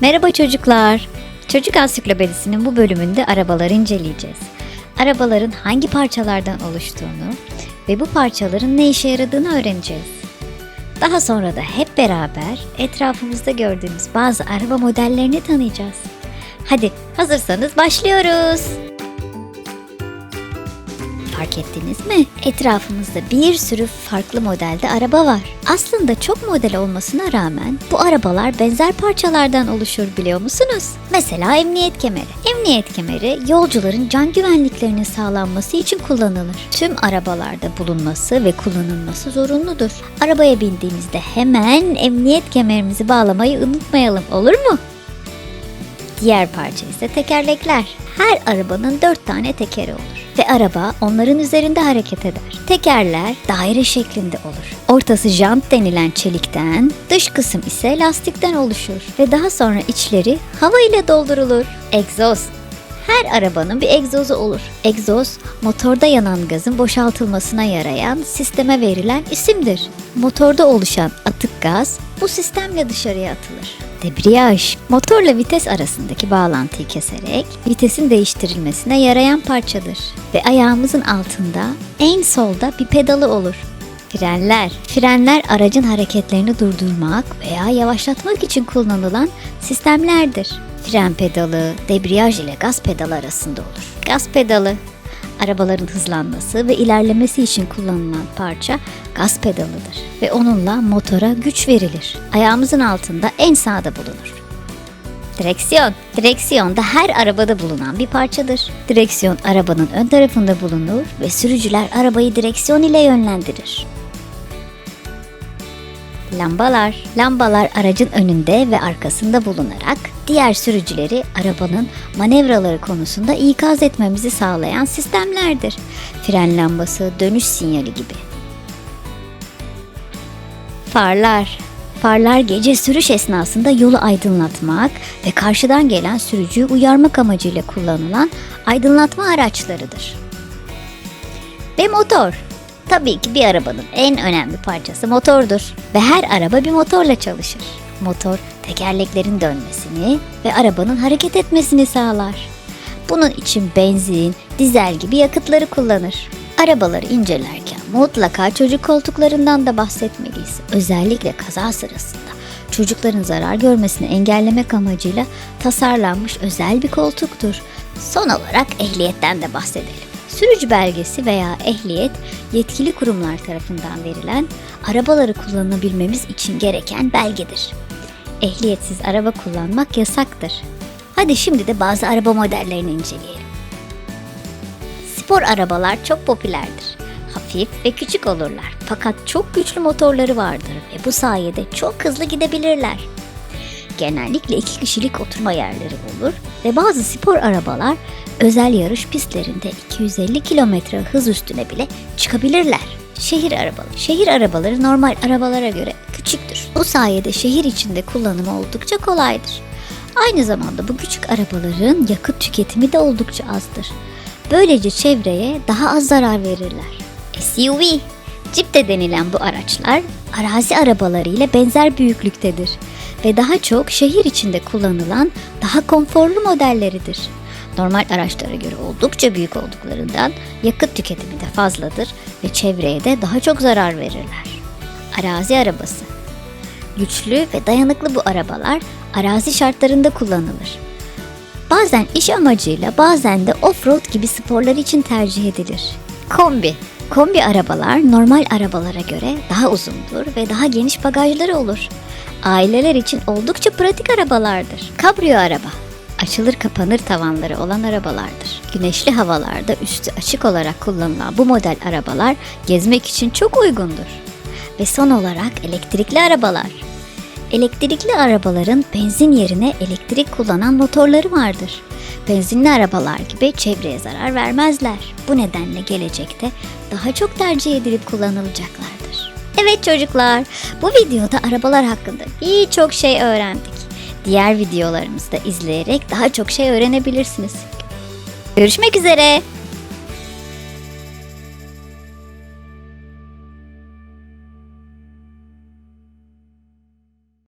Merhaba çocuklar. Çocuk Ansiklopedisi'nin bu bölümünde arabaları inceleyeceğiz. Arabaların hangi parçalardan oluştuğunu ve bu parçaların ne işe yaradığını öğreneceğiz. Daha sonra da hep beraber etrafımızda gördüğümüz bazı araba modellerini tanıyacağız. Hadi hazırsanız başlıyoruz. Fark ettiniz mi? Etrafımızda bir sürü farklı modelde araba var. Aslında çok model olmasına rağmen bu arabalar benzer parçalardan oluşur biliyor musunuz? Mesela emniyet kemeri. Emniyet kemeri yolcuların can güvenliklerinin sağlanması için kullanılır. Tüm arabalarda bulunması ve kullanılması zorunludur. Arabaya bindiğimizde hemen emniyet kemerimizi bağlamayı unutmayalım olur mu? Diğer parça ise tekerlekler. Her arabanın dört tane tekeri olur ve araba onların üzerinde hareket eder. Tekerler daire şeklinde olur. Ortası jant denilen çelikten, dış kısım ise lastikten oluşur ve daha sonra içleri hava ile doldurulur. Egzoz her arabanın bir egzozu olur. Egzoz, motorda yanan gazın boşaltılmasına yarayan sisteme verilen isimdir. Motorda oluşan atık gaz bu sistemle dışarıya atılır. Debriyaj, motorla vites arasındaki bağlantıyı keserek vitesin değiştirilmesine yarayan parçadır. Ve ayağımızın altında en solda bir pedalı olur. Frenler. Frenler aracın hareketlerini durdurmak veya yavaşlatmak için kullanılan sistemlerdir. Fren pedalı, debriyaj ile gaz pedalı arasında olur. Gaz pedalı, arabaların hızlanması ve ilerlemesi için kullanılan parça gaz pedalıdır ve onunla motora güç verilir. Ayağımızın altında en sağda bulunur. Direksiyon. Direksiyon da her arabada bulunan bir parçadır. Direksiyon arabanın ön tarafında bulunur ve sürücüler arabayı direksiyon ile yönlendirir. Lambalar. Lambalar aracın önünde ve arkasında bulunarak diğer sürücüleri arabanın manevraları konusunda ikaz etmemizi sağlayan sistemlerdir. Fren lambası, dönüş sinyali gibi. Farlar. Farlar gece sürüş esnasında yolu aydınlatmak ve karşıdan gelen sürücüyü uyarmak amacıyla kullanılan aydınlatma araçlarıdır. Ve motor. Tabii ki bir arabanın en önemli parçası motordur ve her araba bir motorla çalışır. Motor tekerleklerin dönmesini ve arabanın hareket etmesini sağlar. Bunun için benzin, dizel gibi yakıtları kullanır. Arabaları incelerken mutlaka çocuk koltuklarından da bahsetmeliyiz. Özellikle kaza sırasında çocukların zarar görmesini engellemek amacıyla tasarlanmış özel bir koltuktur. Son olarak ehliyetten de bahsedelim. Sürücü belgesi veya ehliyet yetkili kurumlar tarafından verilen arabaları kullanabilmemiz için gereken belgedir. Ehliyetsiz araba kullanmak yasaktır. Hadi şimdi de bazı araba modellerini inceleyelim. Spor arabalar çok popülerdir. Hafif ve küçük olurlar fakat çok güçlü motorları vardır ve bu sayede çok hızlı gidebilirler. Genellikle iki kişilik oturma yerleri olur ve bazı spor arabalar özel yarış pistlerinde 250 kilometre hız üstüne bile çıkabilirler. Şehir arabaları. Şehir arabaları normal arabalara göre küçüktür. Bu sayede şehir içinde kullanımı oldukça kolaydır. Aynı zamanda bu küçük arabaların yakıt tüketimi de oldukça azdır. Böylece çevreye daha az zarar verirler. SUV Jeep de denilen bu araçlar arazi arabaları ile benzer büyüklüktedir ve daha çok şehir içinde kullanılan daha konforlu modelleridir. Normal araçlara göre oldukça büyük olduklarından yakıt tüketimi de fazladır ve çevreye de daha çok zarar verirler. Arazi arabası Güçlü ve dayanıklı bu arabalar arazi şartlarında kullanılır. Bazen iş amacıyla bazen de off-road gibi sporlar için tercih edilir. Kombi Kombi arabalar normal arabalara göre daha uzundur ve daha geniş bagajları olur. Aileler için oldukça pratik arabalardır. Kabrio araba açılır kapanır tavanları olan arabalardır. Güneşli havalarda üstü açık olarak kullanılan bu model arabalar gezmek için çok uygundur. Ve son olarak elektrikli arabalar. Elektrikli arabaların benzin yerine elektrik kullanan motorları vardır. Benzinli arabalar gibi çevreye zarar vermezler. Bu nedenle gelecekte daha çok tercih edilip kullanılacaklardır. Evet çocuklar, bu videoda arabalar hakkında birçok şey öğrendik. Diğer videolarımızı da izleyerek daha çok şey öğrenebilirsiniz. Görüşmek üzere.